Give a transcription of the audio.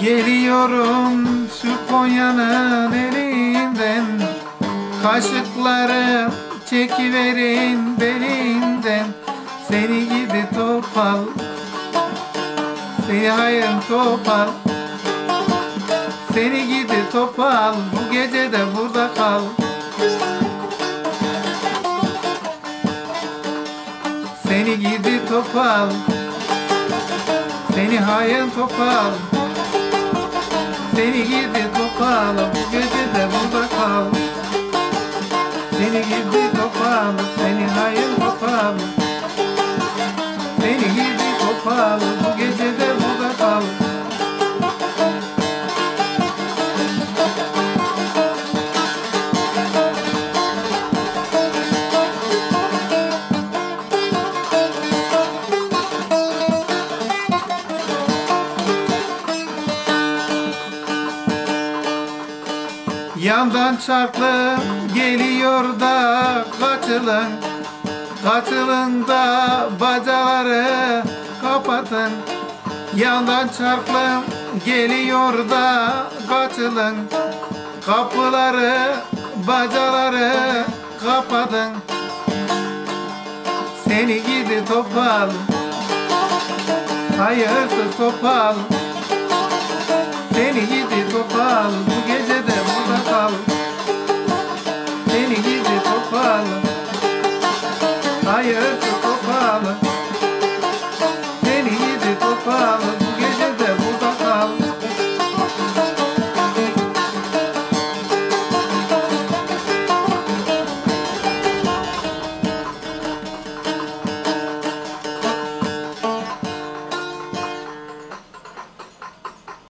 Geliyorum şu Konya'nın elinden. Kaşıkları çekiverin belinden. Seni gidi topal Seni hayın topal. Seni gidi topal Bu gece de burada kal. Seni gidi topal Seni hayın topal Seni gidi topal Bu gece de burada kal Seni gidi topal Seni hayın topal Seni gidi topal Yandan çarklı geliyor da kaçılın. Kaçılın da bacaları kapatın. Yandan çarklı geliyor da kaçılın. Kapıları bacaları kapatın. Seni gidi topal Hayırsız topal. Seni gidi topal hayır.